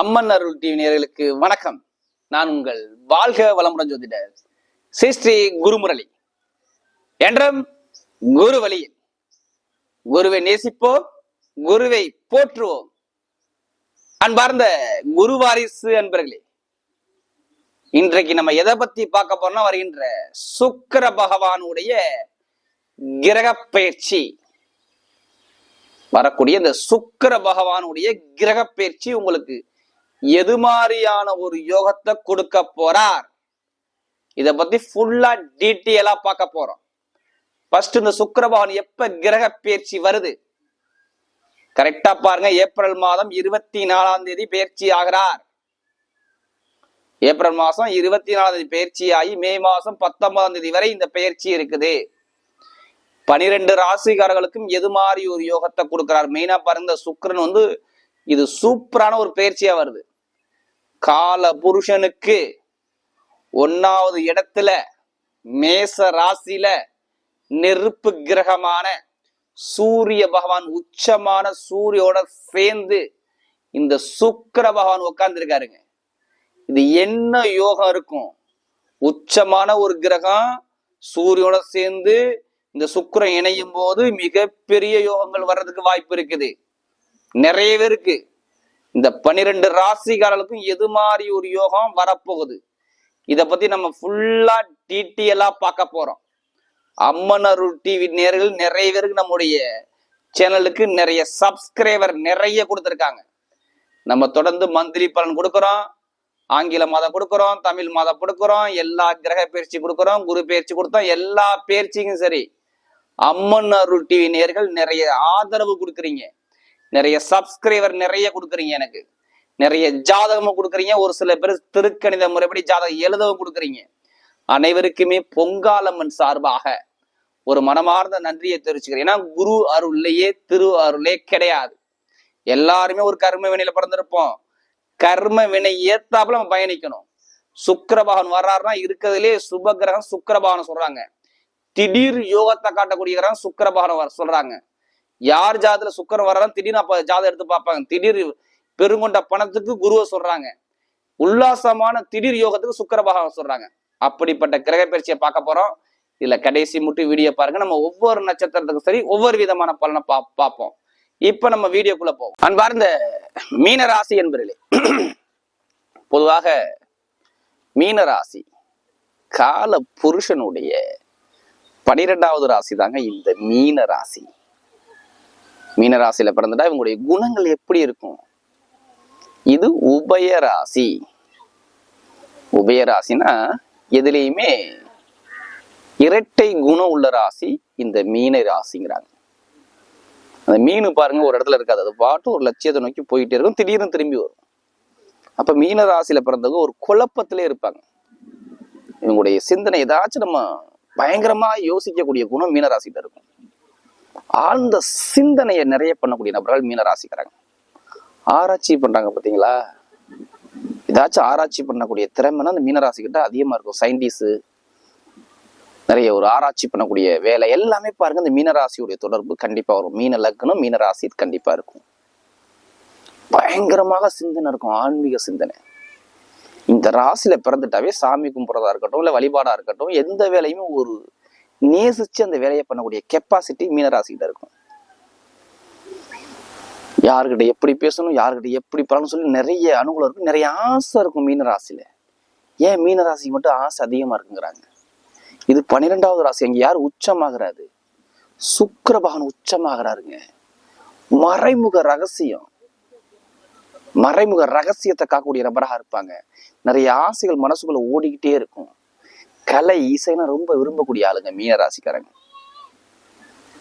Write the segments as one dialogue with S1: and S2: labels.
S1: அம்மன் அருள் TV நேர்களுக்கு வணக்கம். நான் உங்கள் வாழ்க வளமுடன் ஜோதிடர் ஸ்ரீ ஸ்ரீ குருமுரளி. என்றும் குரு வழியில் குருவை நேசிப்போம் குருவை போற்றுவோம். அன்பார்ந்த குரு வாரிசு அன்பர்களே இன்றைக்கு நம்ம எதை பத்தி பார்க்க போறோம்னா வருகின்ற சுக்கிர பகவானுடைய கிரக பயிற்சி. வரக்கூடிய இந்த சுக்கிர பகவானுடைய கிரக பயிற்சி உங்களுக்கு எது மாதிரியான ஒரு யோகத்தை கொடுக்க போறார்? இதை பத்தி ஃபுல்லா டீட்டெயிலா பார்க்க போறோம். ஃபர்ஸ்ட் இந்த சுக்கரபவன் எப்ப கிரக பயிற்சி வருது? கரெக்டா பாருங்க ஏப்ரல் மாதம் இருபத்தி நாலாம் தேதி பயிற்சி ஆகிறார். ஏப்ரல் மாசம் இருபத்தி நாலாம் தேதி பயிற்சி ஆகி மே மாசம் பத்தொன்பதாம் தேதி வரை இந்த பயிற்சி இருக்குது. பனிரெண்டு ராசிக்காரர்களுக்கும் எது மாதிரி ஒரு யோகத்தை கொடுக்கிறார்? மெயினா பாருங்க இந்த வந்து இது சூப்பரான ஒரு பயிற்சியா வருது. கால புருஷனுக்கு ஒன்னாவது இடத்துல மேச ராசியில நெருப்பு கிரகமான சூரிய பகவான் உச்சமான சூரியோட சேர்ந்து இந்த சுக்கர பகவான் உட்கார்ந்துருக்காருங்க இது என்ன யோகம் இருக்கும்? உச்சமான ஒரு கிரகம் சூரியோட சேர்ந்து இந்த சுக்கிரன் இணையும் போது மிகப்பெரிய யோகங்கள் வர்றதுக்கு வாய்ப்பு இருக்குது. நிறைய பேருக்கு இந்த பன்னிரெண்டு ராசிக்காரர்களுக்கும் எது மாதிரி ஒரு யோகம் வரப்போகுது? இத பத்தி நம்ம ஃபுல்லா டீட்டெயிலா பார்க்க போறோம். அம்மன் அருள் டிவி நேர்கள் நிறைய பேருக்கு நம்முடைய சேனலுக்கு நிறைய சப்ஸ்கிரைபர் நிறைய கொடுத்துருக்காங்க. நம்ம தொடர்ந்து மந்திரி பலன் கொடுக்குறோம். ஆங்கில மாதம் கொடுக்குறோம் தமிழ் மாதம் கொடுக்குறோம் எல்லா கிரக பயிற்சி கொடுக்குறோம் குரு பயிற்சி கொடுத்தோம் எல்லா பயிற்சிக்கும் சரி. அம்மன் அருள் டிவி நேர்கள் நிறைய ஆதரவு கொடுக்குறீங்க. நிறைய சப்ஸ்கிரைபர் நிறைய கொடுக்குறீங்க எனக்கு. நிறைய ஜாதகமும் கொடுக்குறீங்க. ஒரு சில பேர் திருக்கணித முறைப்படி ஜாதகம் எழுதவும் கொடுக்குறீங்க. அனைவருக்குமே பொங்காலம்மன் சார்பாக ஒரு மனமார்ந்த நன்றியை தெரிவிச்சுக்கிறேன். ஏன்னா குரு அருள்லையே திரு அருளே கிடையாது. எல்லாருமே ஒரு கர்ம வினையில பிறந்திருப்போம். கர்ம வினை ஏத்தாப்புல நம்ம பயணிக்கணும். சுக்கிரபகவான் வர்றாருன்னா இருக்கிறதுலே சுபகிரகம் கிரகம் சொல்றாங்க. திடீர் யோகத்தை காட்டக்கூடிய கிரகம் சுக்கிரபகவான் வர சொல்றாங்க. யார் ஜாதத்துல சுக்கரன் வர்றாலும் திடீர்னு அப்ப ஜாதகம் எடுத்து பார்ப்பாங்க. திடீர் பெருங்கொண்ட பணத்துக்கு குருவை சொல்றாங்க. உல்லாசமான திடீர் யோகத்துக்கு சுக்கர பகவான் சொல்றாங்க. அப்படிப்பட்ட கிரக பயிற்சியை பார்க்க போறோம். இதுல கடைசி மட்டும் வீடியோ பாருங்க. நம்ம ஒவ்வொரு நட்சத்திரத்துக்கும் சரி ஒவ்வொரு விதமான பலனை பா பார்ப்போம். இப்ப நம்ம வீடியோக்குள்ள போவோம். அன்பார்ந்த மீன ராசி என்பதிலே பொதுவாக மீன ராசி கால புருஷனுடைய பனிரெண்டாவது ராசி தாங்க இந்த மீன ராசி. மீனராசியில பிறந்துட்டா இவங்களுடைய குணங்கள் எப்படி இருக்கும்? இது உபயராசி உபயராசினா எதுலேயுமே இரட்டை குணம் உள்ள ராசி இந்த மீன ராசிங்கிறாங்க. அந்த மீன் பாருங்க ஒரு இடத்துல இருக்காது. அது பாட்டு ஒரு லட்சியத்தை நோக்கி போயிட்டே இருக்கும். திடீர்னு திரும்பி வரும். அப்ப மீன ராசியில பிறந்தவங்க ஒரு குழப்பத்திலே இருப்பாங்க. இவங்களுடைய சிந்தனை ஏதாச்சும் நம்ம பயங்கரமா யோசிக்கக்கூடிய குணம் மீனராசிகிட்ட இருக்கும். ஆழ்ந்த சிந்தனையை நிறைய பண்ணக்கூடிய நபர்கள் மீனராசிக்கிறாங்க ஆராய்ச்சி பண்றாங்க பார்த்தீங்களா ஏதாச்சும் ஆராய்ச்சி பண்ணக்கூடிய திறமைனா அந்த மீனராசி கிட்ட அதிகமா இருக்கும். சயின்டிஸ்ட் நிறைய ஒரு ஆராய்ச்சி பண்ணக்கூடிய வேலை எல்லாமே பாருங்க. இந்த மீனராசியுடைய தொடர்பு கண்டிப்பா வரும். மீன லக்னம் மீனராசி கண்டிப்பா இருக்கும். பயங்கரமாக சிந்தனை இருக்கும். ஆன்மீக சிந்தனை. இந்த ராசியில பிறந்துட்டாவே சாமி கும்பிட்றதா இருக்கட்டும் இல்ல வழிபாடா இருக்கட்டும் எந்த வேலையுமே ஒரு நேசிச்சு அந்த வேலையை பண்ணக்கூடிய கெப்பாசிட்டி மீனராசிகிட்ட இருக்கும். யாருக்கிட்ட எப்படி பேசணும் யாருக்கிட்ட எப்படி பலன்னு சொல்லி நிறைய அனுகூலம் இருக்கும் நிறைய ஆசை இருக்கும் மீனராசியில. ஏன் மீனராசி மட்டும் ஆசை அதிகமா இருக்குங்கிறாங்க. இது பன்னிரெண்டாவது ராசி. அங்க யார் உச்சமாகிறாரு சுக்கிர பகவான் உச்சமாகிறாருங்க. மறைமுக ரகசியம். மறைமுக ரகசியத்தை காக்கக்கூடிய நபராக இருப்பாங்க. நிறைய ஆசைகள் மனசுக்குள்ள ஓடிக்கிட்டே இருக்கும். கலை இசைனா ரொம்ப விரும்பக்கூடிய ஆளுங்க மீன ராசிக்காரங்க.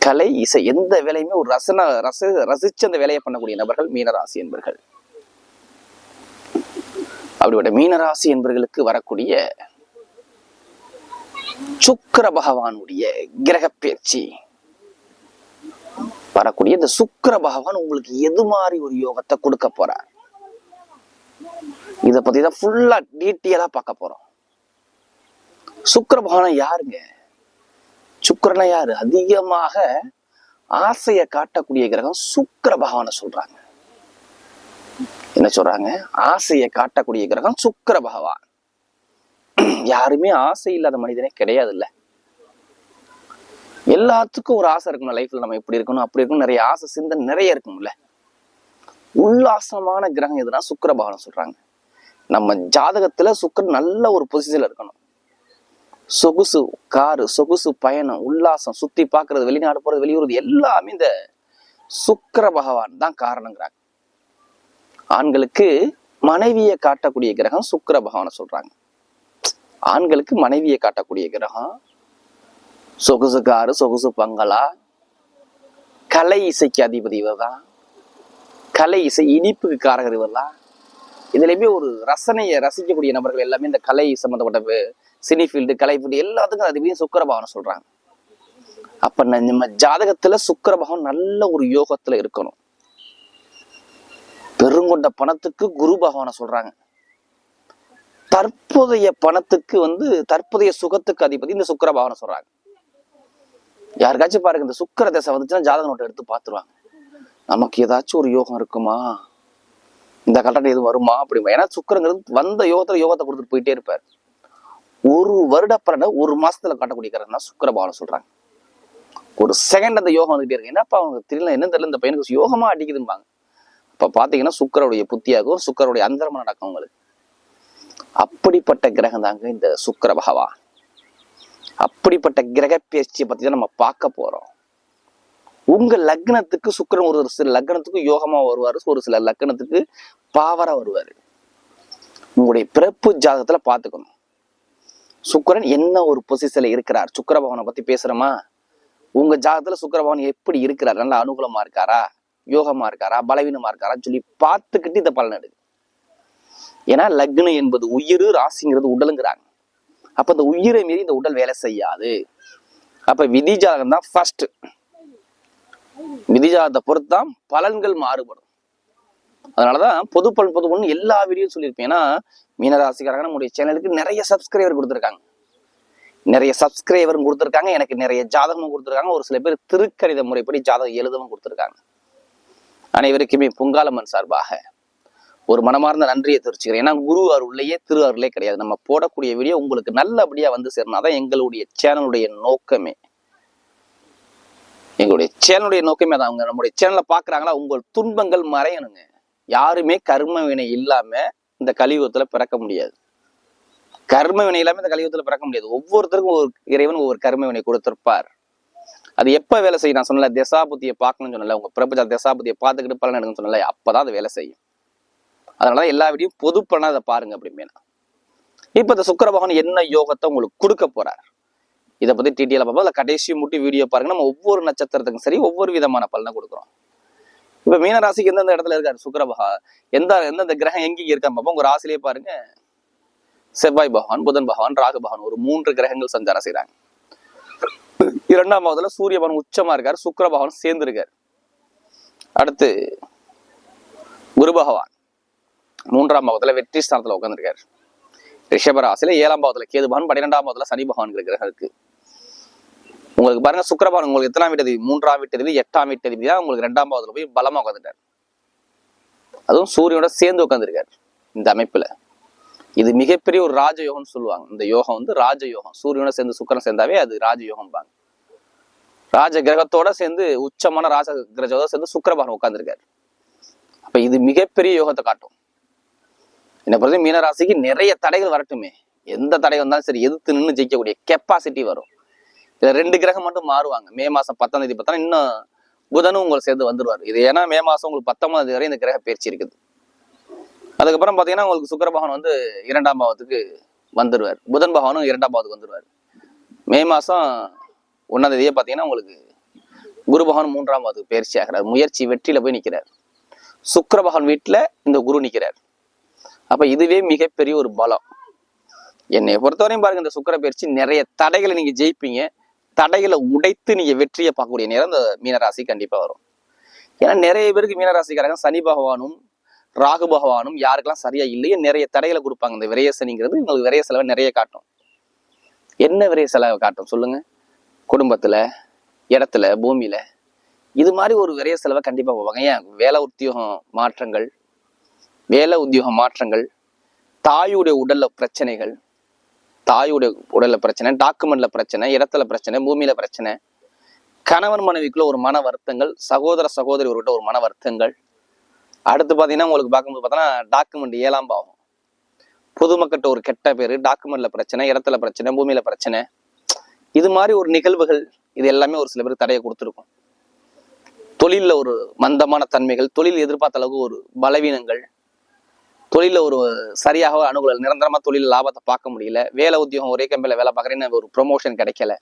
S1: கலை இசை எந்த வேலையுமே ஒரு ரசன ரச ரசிச்சு அந்த வேலையை பண்ணக்கூடிய நபர்கள் மீனராசி என்பர்கள். அப்படிப்பட்ட மீனராசி என்பர்களுக்கு வரக்கூடிய சுக்கர பகவானுடைய கிரக பயிற்சி. வரக்கூடிய இந்த சுக்கர பகவான் உங்களுக்கு எது மாதிரி ஒரு யோகத்தை கொடுக்க போறார்? இதை பத்தி தான் ஃபுல்லா டீட்டெயிலா பார்க்க போறோம். சுக்கர பகவான் யாருங்க? சுக்கரனா யாரு? அதிகமாக ஆசையை காட்டக்கூடிய கிரகம் சுக்கர பகவானை சொல்றாங்க. என்ன சொல்றாங்க? ஆசையை காட்டக்கூடிய கிரகம் சுக்கர பகவான் யாருமே ஆசை இல்லாத மனிதனே கிடையாது இல்ல எல்லாத்துக்கும் ஒரு ஆசை இருக்கணும் லைஃப்ல நம்ம இப்படி இருக்கணும் அப்படி இருக்கணும். நிறைய ஆசை சிந்தனை நிறைய இருக்கும்ல. உல்லாசமான கிரகம் எதுனா சுக்கர பகவான் சொல்றாங்க. நம்ம ஜாதகத்துல சுக்கிரன் நல்ல ஒரு பொசிஷன்ல இருக்கணும். சொகுசு காரு சொகுசு பயணம் உல்லாசம் சுத்தி பார்க்கறது வெளிநாடு போறது வெளியூறது எல்லாமே இந்த சுக்கர பகவான் தான் காரணங்கிறாங்க. ஆண்களுக்கு மனைவியை காட்டக்கூடிய கிரகம் சுக்கிர பகவானை சொல்றாங்க. ஆண்களுக்கு மனைவியை காட்டக்கூடிய கிரகம் சொகுசு காரு சொகுசு பங்களா கலை இசைக்கு அதிபதி இவர் தான் கலை இசை இனிப்புக்கு காரகர் இவர் தான் இதுலயுமே ஒரு ரசனையை ரசிக்கக்கூடிய நபர்கள் எல்லாமே இந்த கலை சம்பந்தப்பட்ட சினி ஃபீல்டு எல்லாத்துக்கும் அதிபதியும் சுக்கரபாவனை சொல்றாங்க. அப்ப நம்ம ஜாதகத்துல சுக்கிர பகவான் நல்ல ஒரு யோகத்துல இருக்கணும். பெருங்கொண்ட பணத்துக்கு குரு பகவானை சொல்றாங்க. தற்போதைய பணத்துக்கு வந்து தற்போதைய சுகத்துக்கு அதிபதி இந்த சுக்கிர பகவானை சொல்றாங்க. யாருக்காச்சும் பாருங்க இந்த சுக்கர தசை வந்துச்சுன்னா ஜாதக நோட்டை எடுத்து பார்த்துருவாங்க நமக்கு ஏதாச்சும் ஒரு யோகம் இருக்குமா? இந்த கல்யாணம் எதுவும் வருமா? அப்படிமா ஏன்னா சுக்கிரங்கிறது வந்த யோகத்துல யோகத்தை கொடுத்துட்டு போயிட்டே இருப்பார். ஒரு வருட பலனை ஒரு மாசத்துல காட்டக்கூடிய கிரகம் சுக்கிர பகவானை சொல்றாங்க. ஒரு செகண்ட் அந்த யோகம் வந்துட்டே இருக்கு. என்னப்பா அவங்க தெரியல என்ன தெரியல இந்த பையனுக்கு யோகமா அடிக்குதும்பாங்க. இப்ப பாத்தீங்கன்னா சுக்கரவுடைய புத்தியாகவும் சுக்கரவுடைய அந்தரமா நடக்கும் உங்களுக்கு. அப்படிப்பட்ட கிரகம் தாங்க இந்த சுக்கர பகவான். அப்படிப்பட்ட கிரக பேச்சியை பத்தி தான் நம்ம பார்க்க போறோம். உங்க லக்னத்துக்கு சுக்கரன் ஒரு சில லக்னத்துக்கு யோகமா வருவாரு ஒரு சில லக்னத்துக்கு பாவரா வருவாரு. உங்களுடைய பிறப்பு ஜாதகத்துல பாத்துக்கணும் சுக்கிரன் என்ன ஒரு பொசிஷன்ல இருக்கிறார்? சுக்கர பகவானை பத்தி பேசுறோமா? உங்க ஜாதகத்துல சுக்கர பகவான் எப்படி இருக்கிறார்? நல்ல அனுகூலமா இருக்காரா? யோகமா இருக்காரா? பலவீனமா இருக்காரான்னு சொல்லி பார்த்துக்கிட்டு இந்த பலன் எடுக்கு ஏன்னா லக்னம் என்பது உயிர் ராசிங்கிறது உடலுங்கிறாங்க. அப்ப இந்த உயிரை மீறி இந்த உடல் வேலை செய்யாது. அப்ப விதி ஜாதகம் தான் ஃபர்ஸ்ட் விதி ஜாதகத்தை பொறுத்து தான் பலன்கள் மாறுபடும். அதனாலதான் பொது பலன் பொது ஒன்று எல்லா வீடியோ சொல்லியிருப்பேன். ஏன்னா மீனராசிக்காரங்க நம்முடைய சேனலுக்கு நிறைய சப்ஸ்கிரைபர் கொடுத்துருக்காங்க. நிறைய சப்ஸ்கிரைபரும் கொடுத்துருக்காங்க. எனக்கு நிறைய ஜாதகமும் கொடுத்துருக்காங்க. ஒரு சில பேர் திருக்கணித முறைப்படி ஜாதகம் எழுதவும் கொடுத்துருக்காங்க. அனைவருக்குமே பொங்காலம்மன் சார்பாக ஒரு மனமார்ந்த நன்றியை தெரிவிச்சுக்கிறேன். ஏன்னா குரு அருள்லையே திரு அருளே கிடையாது. நம்ம போடக்கூடிய வீடியோ உங்களுக்கு நல்லபடியா வந்து சேரணும் அதான் எங்களுடைய சேனலுடைய நோக்கமே. எங்களுடைய சேனலுடைய நோக்கமே அதான். அவங்க நம்முடைய சேனலை பாக்குறாங்களா உங்கள் துன்பங்கள் மறையணுங்க. யாருமே கர்ம வினை இல்லாம இந்த கலியுகத்துல பிறக்க முடியாது. கர்ம வினை இல்லாம இந்த கலியுகத்துல பிறக்க முடியாது. ஒவ்வொருத்தருக்கும் ஒரு இறைவன் ஒவ்வொரு கர்ம வினை கொடுத்திருப்பார். அது எப்ப வேலை செய்யும்? நான் சொன்னல தசாபுத்தியை பார்க்கணும்னு சொன்னல உங்க பிரபஞ்ச தசாபுத்தியை பார்த்துக்கிட்டு பலன் எடுக்கணும்னு சொன்னல அப்பதான் அது வேலை செய்யும். அதனாலதான் எல்லா வீடியும் பொது பலனா அதை பாருங்க அப்படிமேனா இப்ப இந்த சுக்கர பகவான் என்ன யோகத்தை உங்களுக்கு கொடுக்க போறார்? இதை பத்தி டீட்டெயிலா பார்ப்போம். இல்ல கடைசி முட்டி வீடியோ பாருங்க. நம்ம ஒவ்வொரு நட்சத்திரத்துக்கும் சரி ஒவ்வொரு விதமான பலனை கொடுக்குறோம். இப்ப மீன ராசிக்கு எந்தெந்த இடத்துல இருக்காரு? சுக்கர பகவான். எந்த எந்தெந்த கிரகம் எங்கெங்க இருக்கான்னு பார்ப்போம் உங்க ராசிலேயே பாருங்க. செவ்வாய் பகவான் புதன் பகவான் ராகு பகவான் ஒரு மூன்று கிரகங்கள் சஞ்சாரம் செய்யறாங்க இரண்டாம் பாவத்துல சூரிய பகவான் உச்சமா இருக்காரு. சுக்கர பகவான் சேர்ந்து இருக்காரு. அடுத்து குரு பகவான். மூன்றாம் பாவத்துல வெற்றி ஸ்தானத்துல உட்காந்துருக்காரு ரிஷபராசில ஏழாம் பாவத்துல கேது பகவான் பன்னிரெண்டாம் பாவத்துல சனி பகவான் கிரகம் இருக்கு. உங்களுக்கு பாருங்க சுக்கரபான் உங்களுக்கு எத்தனாம் வீட்டதி மூன்றாம் வீட்டதிபதி எட்டாம் வீட்டதிபதி தான் உங்களுக்கு ரெண்டாம் பாவத்துல போய் பலமா உட்காந்துட்டார் அதுவும் சூரியனோட சேர்ந்து உட்காந்துருக்காரு இந்த அமைப்புல. இது மிகப்பெரிய ஒரு ராஜயோகம்னு சொல்லுவாங்க. இந்த யோகம் வந்து ராஜயோகம். சூரியனோட சேர்ந்து சுக்கரன் சேர்ந்தாவே அது ராஜயோகம்பாங்க. ராஜ கிரகத்தோட சேர்ந்து உச்சமான ராஜ கிரகத்தோட சேர்ந்து சுக்கிர உட்காந்துருக்காரு அப்ப இது மிகப்பெரிய யோகத்தை காட்டும். என்னை பொறுத்த மீனராசிக்கு நிறைய தடைகள் வரட்டுமே. எந்த தடை வந்தாலும் சரி எதிர்த்து நின்று ஜெயிக்கக்கூடிய கெப்பாசிட்டி வரும். இதுல ரெண்டு கிரகம் மட்டும் மாறுவாங்க. மே மாசம் பத்தாம் தேதி பார்த்தா இன்னும் புதனும் உங்களை சேர்ந்து வந்துடுவார் இது ஏன்னா மே மாசம் உங்களுக்கு பத்தாம் தேதி வரை இந்த கிரக பயிற்சி இருக்குது. அதுக்கப்புறம் பார்த்தீங்கன்னா உங்களுக்கு சுக்கர பகவான் வந்து இரண்டாம் பாவத்துக்கு வந்துடுவார் புதன் பகவானும் இரண்டாம் பாவத்துக்கு வந்துடுவார் மே மாதம் ஒன்றாம் தேதியே பார்த்தீங்கன்னா உங்களுக்கு குரு பகவான் மூன்றாம் பாவத்துக்கு பயிற்சி ஆகிறார். முயற்சி வெற்றியில் போய் நிற்கிறார் சுக்கர பகவான் வீட்டில் இந்த குரு நிற்கிறார் அப்போ இதுவே மிகப்பெரிய ஒரு பலம். என்னை பொறுத்தவரையும் பாருங்க இந்த சுக்கிர பயிற்சி நிறைய தடைகளை நீங்கள் ஜெயிப்பீங்க. தடைகளை உடைத்து நீங்க வெற்றியை பார்க்கக்கூடிய நேரம் இந்த மீனராசி கண்டிப்பா வரும். ஏன்னா நிறைய பேருக்கு மீனராசிக்காரங்க சனி பகவானும் ராகு பகவானும் யாருக்கெல்லாம் சரியா இல்லையோ நிறைய தடைகளை கொடுப்பாங்க. இந்த விரைய சனிங்கிறது உங்களுக்கு விரய செலவை நிறைய காட்டும். என்ன விரய செலவை காட்டும் சொல்லுங்க? குடும்பத்துல இடத்துல பூமியில. இது மாதிரி ஒரு விரய செலவை கண்டிப்பா போவாங்க ஏன்? வேலை உத்தியோகம் மாற்றங்கள் வேலை உத்தியோக மாற்றங்கள் தாயுடைய உடல்ல பிரச்சனைகள் தாயுடைய உடலில் பிரச்சனை டாக்குமெண்ட்ல பிரச்சனை இடத்துல பிரச்சனை பூமியில பிரச்சனை. கணவன் மனைவிக்குள்ள ஒரு மன வருத்தங்கள் சகோதர சகோதரி ஒருகிட்ட ஒரு மன வருத்தங்கள். அடுத்து பார்த்தீங்கன்னா உங்களுக்கு பார்க்கும்போது பார்த்தோன்னா டாக்குமெண்ட் ஏழாம் பாவம். பொதுமக்கிட்ட ஒரு கெட்ட பேர் டாக்குமெண்ட்ல பிரச்சனை இடத்துல பிரச்சனை பூமியில பிரச்சனை. இது மாதிரி ஒரு நிகழ்வுகள் இது எல்லாமே ஒரு சில பேருக்கு தடையை கொடுத்துருக்கும். தொழிலில் ஒரு மந்தமான தன்மைகள் தொழில் எதிர்பார்த்த அளவுக்கு ஒரு பலவீனங்கள் தொழில ஒரு சரியாக அணுகல் நிரந்தரமா தொழில் லாபத்தை பார்க்க முடியல. வேலை உத்தியோகம் ஒரே கம்பெனில வேலை பார்க்குறேன்னு ஒரு ப்ரொமோஷன் கிடைக்கல.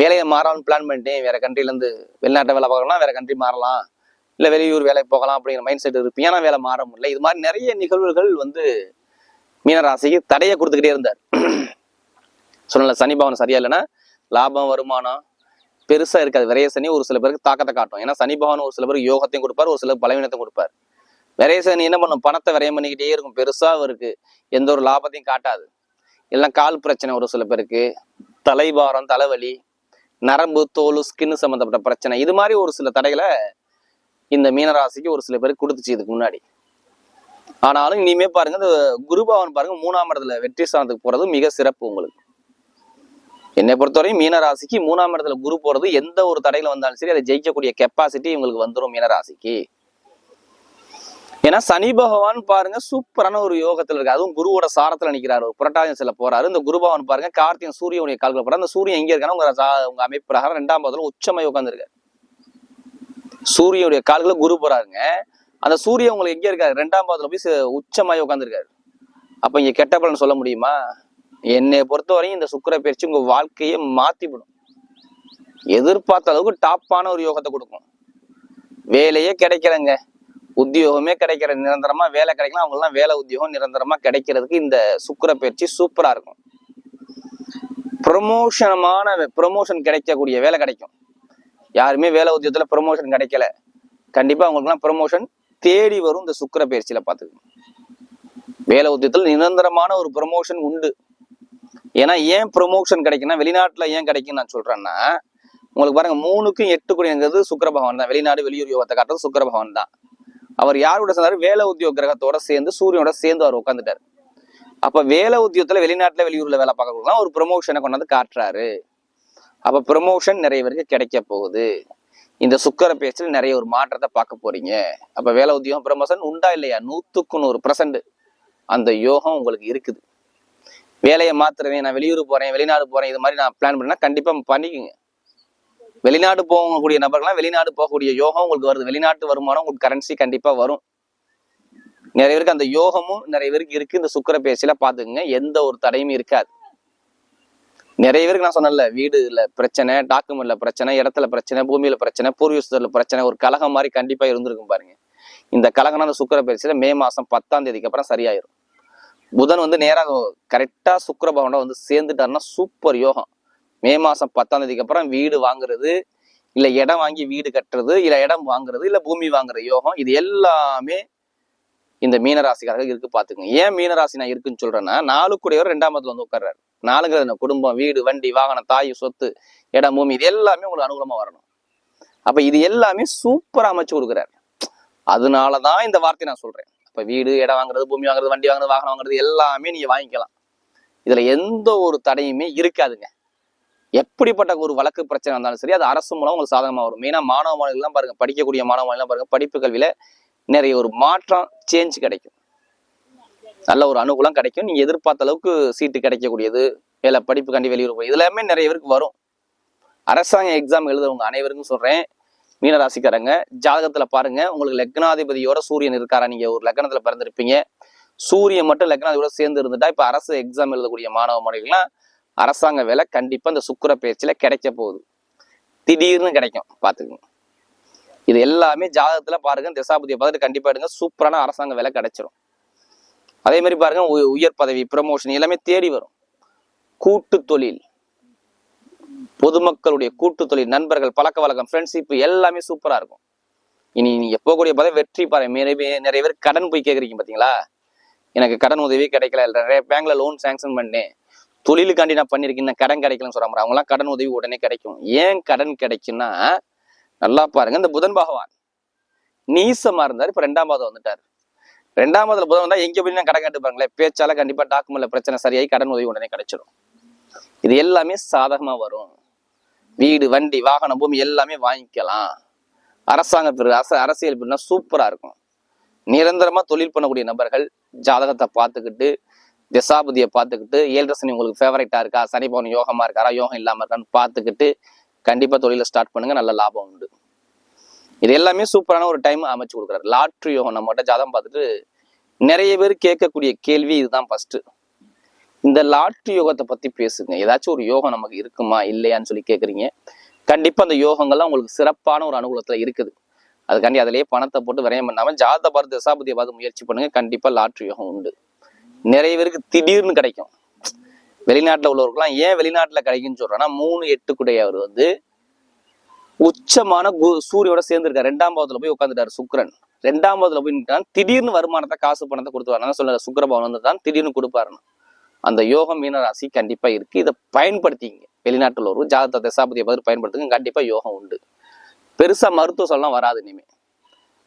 S1: வேலையை மாறலாம்னு பிளான் பண்ணிட்டேன். வேற கண்ட்ரிலேருந்து இருந்து வெளிநாட்டை வேலை பார்க்கலாம் வேற கண்ட்ரி மாறலாம். இல்ல வெளியூர் வேலைக்கு போகலாம் அப்படிங்கிற மைண்ட் செட் இருப்பீங்க ஆனால் வேலை மாற முடியல? இது மாதிரி நிறைய நிகழ்வுகள் வந்து மீனராசிக்கு தடையை கொடுத்துக்கிட்டே இருந்தார். சொன்னல சனி பவன் சரியா இல்லைன்னா லாபம் வருமானம் பெருசா இருக்காது. விரைய சனி ஒரு சில பேருக்கு தாக்கத்தை காட்டும். ஏன்னா சனி பவன் ஒரு சில பேருக்கு யோகத்தையும் கொடுப்பார் ஒரு சில பலவீனத்தையும் கொடுப்பார். விரைய சனி என்ன பண்ணும்? பணத்தை விரயம் பண்ணிக்கிட்டே இருக்கும். பெருசாகவும் இருக்கு. எந்த ஒரு லாபத்தையும் காட்டாது. எல்லாம் கால் பிரச்சனை ஒரு சில பேருக்கு. தலைபாரம் தலைவலி நரம்பு தோல் ஸ்கின் சம்மந்தப்பட்ட பிரச்சனை. இது மாதிரி ஒரு சில தடைகளை இந்த மீனராசிக்கு ஒரு சில பேருக்கு கொடுத்துச்சு இதுக்கு முன்னாடி. ஆனாலும் இனிமே பாருங்க இந்த குருபவன் பாருங்க மூணாம் இடத்துல வெற்றி ஸ்தானத்துக்கு போறது மிக சிறப்பு உங்களுக்கு. என்னை பொறுத்தவரையும் மீனராசிக்கு மூணாம் இடத்துல குரு போறது எந்த ஒரு தடையில வந்தாலும் சரி அதை ஜெயிக்கக்கூடிய கெப்பாசிட்டி இவங்களுக்கு வந்துடும் மீனராசிக்கு. ஏன்னா சனி பகவான் பாருங்க சூப்பரான ஒரு யோகத்துல இருக்கு அதுவும் குருவோட சாரத்துல நிக்கிறாரு. ஒரு சில போறாரு. இந்த குரு பகவான் பாருங்க கார்த்திகன் சூரியனுடைய கால்கள் போறாரு. அந்த சூரியன் எங்க இருக்கானா உங்க உங்க அமைப்பு பிரகாரம் ரெண்டாம் பாதத்துல உச்சமாய் உட்காந்துருக்காரு சூரியனுடைய கால்களை குரு போறாருங்க. அந்த சூரியன் உங்களுக்கு எங்க இருக்காரு? ரெண்டாம் பாதத்துல போய் உச்சமாய் உட்காந்துருக்காரு அப்ப இங்க கெட்ட பலன் சொல்ல முடியுமா? என்னை பொறுத்தவரையும் இந்த சுக்கர பயிற்சி உங்க வாழ்க்கையை மாத்திவிடும். எதிர்பார்த்த அளவுக்கு டாப்பான ஒரு யோகத்தை கொடுக்கும். வேலையே கிடைக்கலங்க. உத்தியோகமே கிடைக்கிற நிரந்தரமா வேலை கிடைக்கலாம். அவங்கெல்லாம் வேலை உத்தியோகம் நிரந்தரமா கிடைக்கிறதுக்கு இந்த சுக்கிர பயிற்சி சூப்பரா இருக்கும். ப்ரொமோஷனமான ப்ரொமோஷன் கிடைக்கக்கூடிய வேலை கிடைக்கும். யாருமே வேலை உத்தியோகத்துல ப்ரொமோஷன் கிடைக்கல. கண்டிப்பா அவங்களுக்குலாம் ப்ரொமோஷன் தேடி வரும் இந்த சுக்கிர பயிற்சியில பாத்துக்கணும் வேலை உத்தியத்தில் நிரந்தரமான ஒரு ப்ரொமோஷன் உண்டு. ஏன்னா ஏன் ப்ரொமோஷன் கிடைக்குன்னா வெளிநாட்டுல ஏன் கிடைக்குன்னு நான் சொல்றேன்னா உங்களுக்கு பாருங்க மூணுக்கும் எட்டு குடிங்கிறது சுக்கிர பகவான் தான். வெளிநாடு வெளியூர் யோகத்தை காட்டுறது சுக்கர பகவான் தான். அவர் யாரோட சேர்ந்தாரு? வேலை உத்தியோக கிரகத்தோட சேர்ந்து சூரியனோட சேர்ந்து அவர் உட்காந்துட்டாரு அப்ப வேலை உத்தியோகத்துல வெளிநாட்டுல வெளியூர்ல வேலை பார்க்கறதுலாம் ஒரு ப்ரொமோஷனை கொண்டாந்து காட்டுறாரு. அப்ப ப்ரொமோஷன் நிறைய பேருக்கு கிடைக்க போகுது. இந்த சுக்கர பேச்சில் நிறைய ஒரு மாற்றத்தை பார்க்க போறீங்க. அப்ப வேலை உத்தியோகம் ப்ரமோஷன் உண்டா இல்லையா? நூத்துக்கு நூறு பர்சன்ட் அந்த யோகம் உங்களுக்கு இருக்குது. வேலையை மாத்துறேன் நான் வெளியூர் போறேன் வெளிநாடு போறேன் இது மாதிரி நான் பிளான் பண்ணா கண்டிப்பா பண்ணிக்கோங்க. வெளிநாடு போகக்கூடிய நபர்கள்லாம் வெளிநாடு போகக்கூடிய யோகம் உங்களுக்கு வருது. வெளிநாட்டு வருமானம் உங்களுக்கு கரன்சி கண்டிப்பா வரும். நிறைய பேருக்கு அந்த யோகமும் நிறைய பேருக்கு இருக்கு. இந்த சுக்கர பேச்சில பாத்துக்கங்க எந்த ஒரு தடையும் இருக்காது. நிறைய பேருக்கு நான் சொன்னேன்ல வீடுல பிரச்சனை டாக்குமெண்ட்ல பிரச்சனை இடத்துல பிரச்சனை பூமியில பிரச்சனை பூர்வீசத்துல பிரச்சனை ஒரு கலகம் மாதிரி கண்டிப்பா இருந்திருக்கும் பாருங்க. இந்த கலகம்னா அந்த சுக்கர பயிற்சியில மே மாசம் பத்தாம் தேதிக்கு அப்புறம் சரியாயிரும். புதன் வந்து நேராக கரெக்டா சுக்கர பகவானோட வந்து சேர்ந்துட்டாருன்னா சூப்பர் யோகம். மே மாதம் பத்தாம் தேதிக்கு அப்புறம் வீடு வாங்குறது இல்லை இடம் வாங்கி வீடு கட்டுறது இல்லை இடம் வாங்குறது இல்லை பூமி வாங்குற யோகம் இது எல்லாமே இந்த மீனராசிக்காரர்கள் இருக்கு பாத்துக்கோங்க. ஏன் மீனராசி நான் இருக்குன்னு சொல்கிறேன்னா நாளுக்குடையவர் ரெண்டாம் இடத்துல வந்து உட்கார்றாரு. நாலுங்கிறது என்ன? குடும்பம் வீடு வண்டி வாகனம் தாய் சொத்து இடம் பூமி இது எல்லாமே உங்களுக்கு அனுகூலமாக வரணும். அப்போ இது எல்லாமே சூப்பராக அமைச்சு கொடுக்குறாரு. அதனால தான் இந்த வார்த்தையை நான் சொல்கிறேன் இப்போ வீடு இடம் வாங்குறது பூமி வாங்குறது வண்டி வாங்குறது வாகனம் வாங்குறது எல்லாமே நீங்கள் வாங்கிக்கலாம். இதில் எந்த ஒரு தடையுமே இருக்காதுங்க. எப்படிப்பட்ட ஒரு வழக்கு பிரச்சனை இருந்தாலும் சரி அது அரசு மூலம் உங்களுக்கு சாதகமாக வரும். மெயினாக மாணவ மாணவிகள்லாம் பாருங்க படிக்கக்கூடிய மாணவ மாணவிகள்லாம் பாருங்க படிப்பு கல்வியில நிறைய ஒரு மாற்றம் சேஞ்ச் கிடைக்கும். நல்ல ஒரு அனுகூலம் கிடைக்கும். நீங்க எதிர்பார்த்த அளவுக்கு சீட்டு கிடைக்கக்கூடியது வேலை படிப்பு கண்டி வெளியூர் போய் இது எல்லாமே நிறைய பேருக்கு வரும். அரசாங்க எக்ஸாம் எழுதுறவங்க அனைவருக்கும் சொல்றேன் மீனராசிக்காரங்க ஜாதகத்துல பாருங்க உங்களுக்கு லக்னாதிபதியோட சூரியன் இருக்காரா? நீங்க ஒரு லக்னத்துல பிறந்திருப்பீங்க. சூரியன் மட்டும் லக்னாதிபதியோட சேர்ந்து இருந்துட்டா இப்ப அரசு எக்ஸாம் எழுதக்கூடிய மாணவ மாணவிகள்லாம் அரசாங்க வேலை கண்டிப்பா இந்த சுக்கர பயிற்சியில கிடைக்க போகுது. திடீர்னு கிடைக்கும் பாத்துக்கோங்க இது எல்லாமே ஜாதகத்துல பாருங்க திசாபதியை பார்த்துட்டு கண்டிப்பா எடுங்க சூப்பரான அரசாங்க வேலை கிடைச்சிரும். அதே மாதிரி பாருங்க உ- உயர் பதவி ப்ரமோஷன் எல்லாமே தேடி வரும். கூட்டு தொழில். பொதுமக்களுடைய கூட்டு தொழில் நண்பர்கள் பழக்க வழக்கம் ஃப்ரெண்ட்ஷிப் எல்லாமே சூப்பரா இருக்கும். இனி நீங்க போகக்கூடிய பதவி வெற்றி பாரு நிறைய நிறைய பேர் கடன் போய் கேட்குறீங்க பாத்தீங்களா? எனக்கு கடன் உதவி கிடைக்கல நிறைய பேங்க்ல லோன் சாங்ஷன் பண்ணேன். தொழிலுக்காண்டி நான் பண்ணியிருக்கேன் இன்னும் கடன் கிடைக்கலன்னு சொல்றாங்க அவங்க அவங்களாம் கடன் உதவி உடனே கிடைக்கும். ஏன் கடன் கிடைக்கும்னா நல்லா பாருங்க. இந்த புதன் பகவான் நீசமா இருந்தார் இப்போ ரெண்டாம் பாதம் வந்துட்டார். ரெண்டாம் பாதத்தில் புதன் வந்தால் எங்கே போய் கடன் கேட்டு பாருங்களேன். பேச்சால கண்டிப்பா டாக்குமெண்ட்ல பிரச்சனை சரியாகி கடன் உதவி உடனே கிடைச்சிடும் இது எல்லாமே சாதகமா வரும். வீடு வண்டி வாகனம் பூமி எல்லாமே வாங்கிக்கலாம். அரசாங்க பிரிவு அரச அரசியல் பிரிவுனா சூப்பரா இருக்கும். நிரந்தரமா தொழில் பண்ணக்கூடிய நபர்கள் ஜாதகத்தை பார்த்துக்கிட்டு திசாபதியை பார்த்துக்கிட்டு ஏழு சனி உங்களுக்கு ஃபேவரேட்டாக இருக்கா? சனி பவன் யோகமாக இருக்காரா? யோகம் இல்லாமல் இருக்கான்னு பார்த்துக்கிட்டு கண்டிப்பாக தொழிலை ஸ்டார்ட் பண்ணுங்க. நல்ல லாபம் உண்டு. இது எல்லாமே சூப்பரான ஒரு டைம் அமைச்சு கொடுக்குறாரு. லாட்ரி யோகம் நம்மகிட்ட ஜாதகம் பார்த்துட்டு நிறைய பேர் கேட்கக்கூடிய கேள்வி இதுதான் ஃபஸ்ட்டு இந்த லாட்ரி யோகத்தை பற்றி பேசுங்க. ஏதாச்சும் ஒரு யோகம் நமக்கு இருக்குமா? இல்லையான்னு சொல்லி கேட்குறீங்க. கண்டிப்பாக அந்த யோகங்கள்லாம் உங்களுக்கு சிறப்பான ஒரு அனுகூலத்தில் இருக்குது. அதுக்காண்டி அதிலேயே பணத்தை போட்டு விரயம் பண்ணாமல் ஜாத பார்த்து தசாபதியை பார்த்து முயற்சி பண்ணுங்க. கண்டிப்பாக லாட்ரி யோகம் உண்டு. நிறைய பேருக்கு திடீர்னு கிடைக்கும். வெளிநாட்டுல உள்ளவருக்கெல்லாம் ஏன் வெளிநாட்டுல கிடைக்குன்னு சொல்றேன்னா மூணு எட்டு குடையவர் வந்து உச்சமான கு- சூரியோட சேர்ந்திருக்காரு. ரெண்டாம் பாவத்தில் போய் உட்காந்துட்டாரு சுக்கிரன். ரெண்டாம் பாவத்தில் போய் திடீர்னு வருமானத்தை காசு பணத்தை கொடுத்துருவாரு. சொல்ல சுக்கிர பவன் வந்து தான் திடீர்னு கொடுப்பாருன்னு. அந்த யோகம் மீன ராசி கண்டிப்பா இருக்கு. இதை பயன்படுத்திங்க. வெளிநாட்டில் உள்ளவர்கள் ஜாதகத்தை தசாபதியை பார்த்து பயன்படுத்துங்க. கண்டிப்பா யோகம் உண்டு. பெருசா மருத்துவ சொல்லலாம் வராது இனிமே.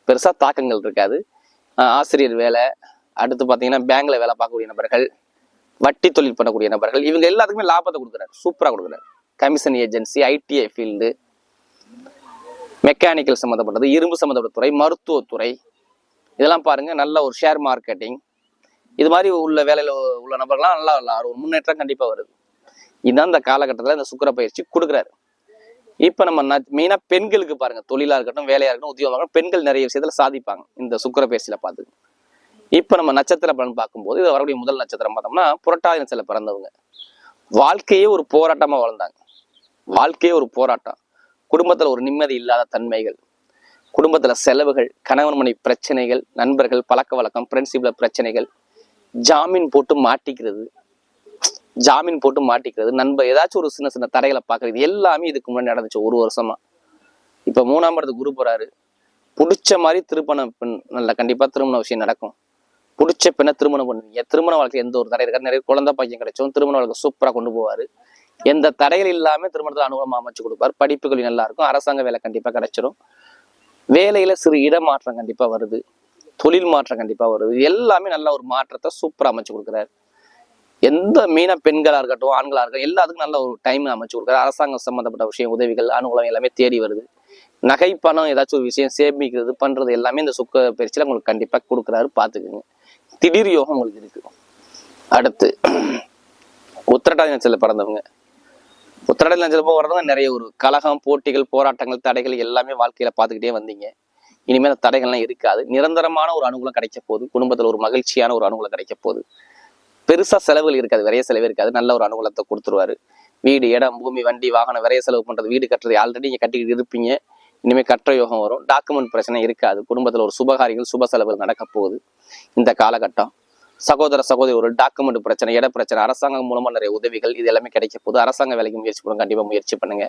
S1: பெருசா தாக்கங்கள் இருக்காது. ஆஹ் ஆசிரியர் வேலை அடுத்து பார்த்தீங்கன்னா பேங்க்ல வேலை பார்க்கக்கூடிய நபர்கள் வட்டி தொழில் பண்ணக்கூடிய நபர்கள் இவங்க எல்லாத்துக்குமே லாபத்தை கொடுக்குறாரு. சூப்பரா கொடுக்குறாரு. Commission agency ITI field mechanical சம்மந்தப்பட்டது இரும்பு சம்மந்தப்பட்ட துறை மருத்துவத்துறை இதெல்லாம் பாருங்க நல்ல ஒரு ஷேர் மார்க்கெட்டிங் இது மாதிரி உள்ள வேலையில் உள்ள நபர்கள்லாம் நல்லா நல்லா ஒரு முன்னேற்றம் கண்டிப்பாக வருது. இதுதான் இந்த காலகட்டத்துல இந்த சுக்கர பயிற்சி கொடுக்குறாரு. இப்போ நம்ம மெயினா பெண்களுக்கு பாருங்க தொழிலா இருக்கட்டும் வேலையாக இருக்கட்டும் உத்தியோகமாக பெண்கள் நிறைய விஷயத்துல சாதிப்பாங்க இந்த சுக்கர பயிற்சியில் பார்த்து. இப்போ நம்ம நட்சத்திர பலன் பார்க்கும்போது இது வரக்கூடிய முதல் நட்சத்திரம் பார்த்தோம்னா புரட்டாதி நட்சத்திரம் பிறந்தவங்க. வாழ்க்கையே ஒரு போராட்டமாக வாழ்ந்தாங்க. வாழ்க்கையே ஒரு போராட்டம். குடும்பத்தில் ஒரு நிம்மதி இல்லாத தன்மைகள். குடும்பத்தில் செலவுகள் கணவன் மணி பிரச்சனைகள் நண்பர்கள் பழக்க வழக்கம் ஃப்ரெண்ட்ஷிப்பில் பிரச்சனைகள். ஜாமீன் போட்டு மாட்டிக்கிறது. ஜாமீன் போட்டு மாட்டிக்கிறது. நண்பர் ஏதாச்சும் ஒரு சின்ன சின்ன தடைகளை பார்க்கறது. எல்லாமே இதுக்கு முன்னாடி நடந்துச்சு ஒரு வருஷமா. இப்போ மூணாம் இடத்துக்கு குரு போறாரு. பிடிச்ச மாதிரி திருப்பணம் பெண் நல்ல கண்டிப்பாக திருமண விஷயம் நடக்கும். பிடிச்ச பெண்ணை திருமணம் பண்ணுவீங்க திருமண வாழ்க்கையில் எந்த ஒரு தடை இருக்காது. நிறைய குழந்தை பையன் கிடைச்சும் திருமண வாழ்க்கை சூப்பராக கொண்டு போவார். எந்த தடைகள் இல்லாமல் திருமணத்தில் அனுகூலமாக அமைச்சு கொடுப்பாரு. படிப்புகள் நல்லா இருக்கும். அரசாங்க வேலை கண்டிப்பாக கிடைச்சிரும். வேலையில் சிறு இடமாற்றம் கண்டிப்பாக வருது. தொழில் மாற்றம் கண்டிப்பாக வருது. எல்லாமே நல்ல ஒரு மாற்றத்தை சூப்பராக அமைச்சு கொடுக்குறாரு. எந்த மீன பெண்களாக இருக்கட்டும் ஆண்களாக இருக்கட்டும் எல்லாத்துக்கும் நல்ல ஒரு டைம் அமைச்சு கொடுக்குறாரு. அரசாங்கம் சம்மந்தப்பட்ட விஷயம் உதவிகள் அனுகூலம் எல்லாமே தேடி வருது. நகை பணம் ஏதாச்சும் ஒரு விஷயம் சேமிக்கிறது பண்ணுறது எல்லாமே இந்த சுக்க பயிற்சியில் உங்களுக்கு கண்டிப்பாக கொடுக்குறாரு. பார்த்துக்குங்க. திடீர் யோகம் உங்களுக்கு இருக்கு. அடுத்து உத்திரட்டாதி நட்சத்திரத்தில் பிறந்தவங்க. உத்திரட்டாதி நட்சத்திரம் வர்றவங்க நிறைய ஒரு கலகம் போட்டிகள் போராட்டங்கள் தடைகள் எல்லாமே வாழ்க்கையில பார்த்துக்கிட்டே வந்தீங்க. இனிமேல் அந்த தடைகள்லாம் இருக்காது. நிரந்தரமான ஒரு அனுகூலம் கிடைக்க போகுது. குடும்பத்தில் ஒரு மகிழ்ச்சியான ஒரு அனுகூலம் கிடைக்க போகுது. பெருசா செலவுகள் இருக்காது. விரைய செலவு இருக்காது. நல்ல ஒரு அனுகூலத்தை கொடுத்துருவாரு. வீடு இடம் பூமி வண்டி வாகனம் விரைய செலவு பண்றது வீடு கட்டுறது ஆல்ரெடி நீங்க கட்டிக்கிட்டு இருப்பீங்க. இனிமேல் கற்ற யோகம் வரும். டாக்குமெண்ட் பிரச்சனை இருக்காது. குடும்பத்தில் ஒரு சுபகாரியங்கள் சுப செலவுகள் நடக்க போகுது. இந்த காலகட்டம். சகோதர சகோதரி ஒரு டாக்குமெண்ட் பிரச்சனை இட பிரச்சனை அரசாங்கம் மூலமாக நிறைய உதவிகள் இது எல்லாமே கிடைக்க போது அரசாங்க வேலைக்கு முயற்சி பண்ணுங்க கண்டிப்பாக முயற்சி பண்ணுங்க.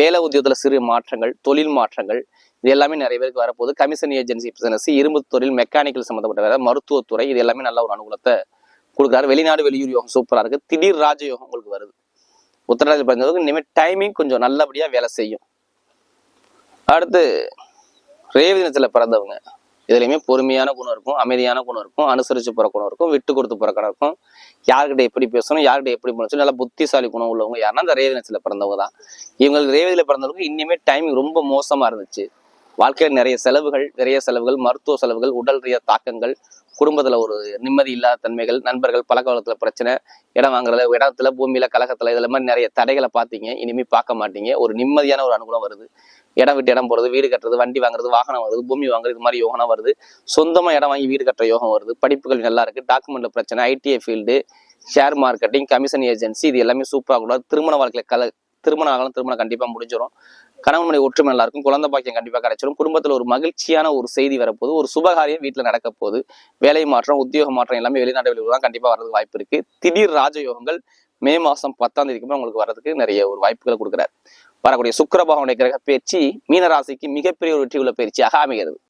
S1: வேலை உத்தியோகத்தில் சிறு மாற்றங்கள் தொழில் மாற்றங்கள் இது எல்லாமே நிறைய பேருக்கு வரப்போகுது. கமிஷன் ஏஜென்சி பிசினஸ் இரும்பு தொழில் மெக்கானிக்கல் சம்மந்தப்பட்ட வேலை மருத்துவத்துறை இது எல்லாமே நல்ல ஒரு அனுகூலத்தை கொடுக்குறாரு. வெளிநாடு வெளியூர் யோகம் சூப்பராக இருக்குது திடீர் ராஜயோகம் உங்களுக்கு வருது. உத்தரராஜ் பிறந்தவங்க இனிமேல் டைமிங் கொஞ்சம் நல்லபடியாக வேலை செய்யும். அடுத்து ரேவி தினத்தில் பிறந்தவங்க. இதுலையுமே பொறுமையான குணம் இருக்கும் அமைதியான குணம் இருக்கும் அனுசரிச்சு போகிற குணம் இருக்கும் விட்டு கொடுத்து போகிற குணம் இருக்கும். யார்கிட்ட எப்படி பேசணும் யார்கிட்ட எப்படி பேசணும் நல்லா புத்திசாலி குணம் உள்ளவங்க யாருன்னா அந்த ரேவதினத்தில் பிறந்தவங்க தான். இவங்களுக்கு ரேவதியில் பிறந்தவங்களுக்கு இனிமே டைமிங் ரொம்ப மோசமா இருந்துச்சு. வாழ்க்கையில நிறைய செலவுகள் நிறைய செலவுகள் மருத்துவ செலவுகள் உடல் ரீதியா தாக்கங்கள் குடும்பத்துல ஒரு நிம்மதி இல்லாத தன்மைகள் நண்பர்கள் பழக்க வழக்கத்துல பிரச்சனை இடம் வாங்குறதுல இடத்துல பூமியில கழகத்தில் இதுல மாதிரி நிறைய தடைகளை பார்த்தீங்க. இனிமே பார்க்க மாட்டீங்க. ஒரு நிம்மதியான ஒரு அனுகூலம் வருது. இடம் விட்டு இடம் போறது வீடு கட்டுறது வண்டி வாங்குறது வாகனம் வருது பூமி வாங்குறது இது மாதிரி யோகம் வருது. சொந்தமாக இடம் வாங்கி வீடு கட்டுற யோகம் வருது. படிப்புகள் நல்லா இருக்கு. டாக்குமெண்ட்ல பிரச்சனை ITI field share marketing commission agency இது எல்லாமே சூப்பராக கூடாது திருமண வாழ்க்கையில் கல திருமணம் ஆகலாம் திருமணம் கண்டிப்பாக முடிஞ்சிடும் கணவன் மனைவி ஒற்றுமை நல்லா இருக்கும். குழந்தை பாக்கியம் கண்டிப்பாக கிடைச்சிடும் குடும்பத்தில் ஒரு மகிழ்ச்சியான ஒரு செய்தி வரப்போகுது. ஒரு சுபகாரியம் வீட்டில் நடக்க போகுது. வேலை மாற்றம் உத்தியோக மாற்றம் எல்லாமே வெளிநாடு வெளியூர் தான் கண்டிப்பாக வர்றதுக்கு வாய்ப்பு இருக்கு. திடீர் ராஜயோகங்கள் மே மாசம் பத்தாம் தேதிக்கு அப்புறம் உங்களுக்கு வர்றதுக்கு நிறைய ஒரு வாய்ப்புகளை கொடுக்குறாரு. வரக்கூடிய சுக்கிர பகவானுடைய கிரக பயிற்சி மீனராசிக்கு மிகப்பெரிய ஒரு வெற்றி உள்ள பயிற்சியாக அமைகிறது.